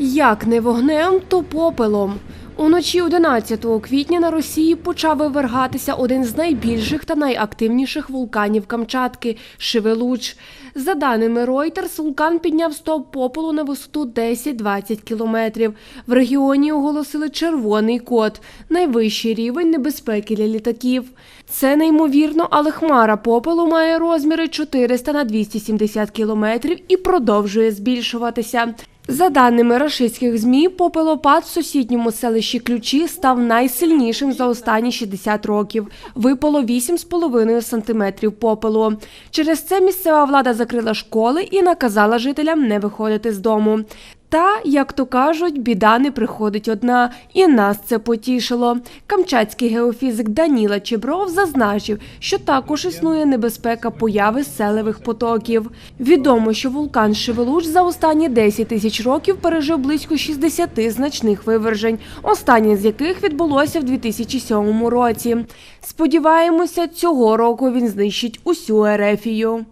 Як не вогнем, то попелом. Уночі 11 квітня на Росії почав вивергатися один з найбільших та найактивніших вулканів Камчатки Шевелуч. За даними Reuters, вулкан підняв стовп попелу на висоту 10-20 кілометрів. В регіоні оголосили червоний код найвищий рівень небезпеки для літаків. Це неймовірно, але хмара попелу має розміри 400 на 270 кілометрів і продовжує збільшуватися. За даними рашистських ЗМІ, попелопад в сусідньому селищі Ключі став найсильнішим за останні 60 років. Випало 8,5 сантиметрів попелу. Через це місцева влада закрила школи і наказала жителям не виходити з дому. Та, як то кажуть, біда не приходить одна, і нас це потішило. Камчатський геофізик Даніла Чебров зазначив, що також існує небезпека появи селевих потоків. Відомо, що вулкан Шевелуч за останні 10 тисяч років пережив близько 60 значних вивержень, останнє з яких відбулося в 2007 році. Сподіваємося, цього року він знищить усю Ерефію.